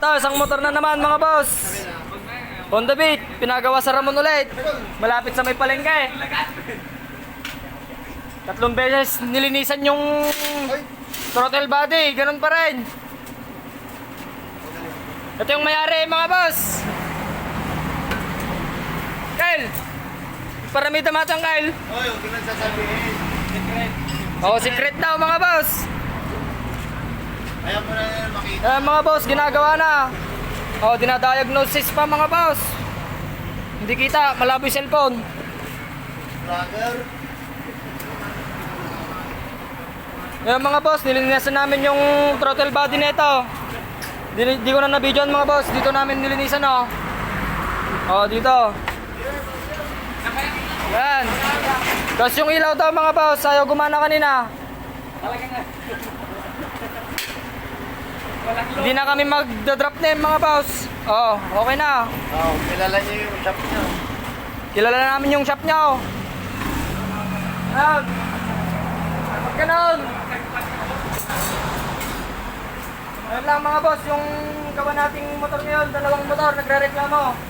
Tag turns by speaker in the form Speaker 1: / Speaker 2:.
Speaker 1: Ito, isang motor na naman mga boss. Honda Beat, pinagawa sa Ramon ulit. Malapit sa may palengke. Tatlong beses nilinisan yung throttle body, ganun pa rin. Ito yung mayari mga boss. Kyle! Paramida matang Kyle.
Speaker 2: Oy, huwag na sasabihin.
Speaker 1: Oh, secret daw mga boss.
Speaker 2: Ayaw mo na yan makita.
Speaker 1: Eh mga boss, ginagawa na. Oh, dinadiagnosis pa mga boss. Hindi kita, malabo yung cellphone.
Speaker 2: Vlogger.
Speaker 1: Eh mga boss, nilinisan namin yung throttle body nito. Di, di ko na nabidyoan mga boss, dito namin nilinisan oh. Oh, dito. Yan. Tapos yung ilaw daw mga boss, ayaw gumana kanina. Hindi na kami magda-drop name mga boss. Oh, okay na.
Speaker 2: Oh, kilala niyo yung shop niyo.
Speaker 1: Kilala na namin yung shop niya oh. Ayan. Huwag ganun. Ayan lang mga boss, yung gawa nating motor ngayon, dalawang motor, nagre-reklamo.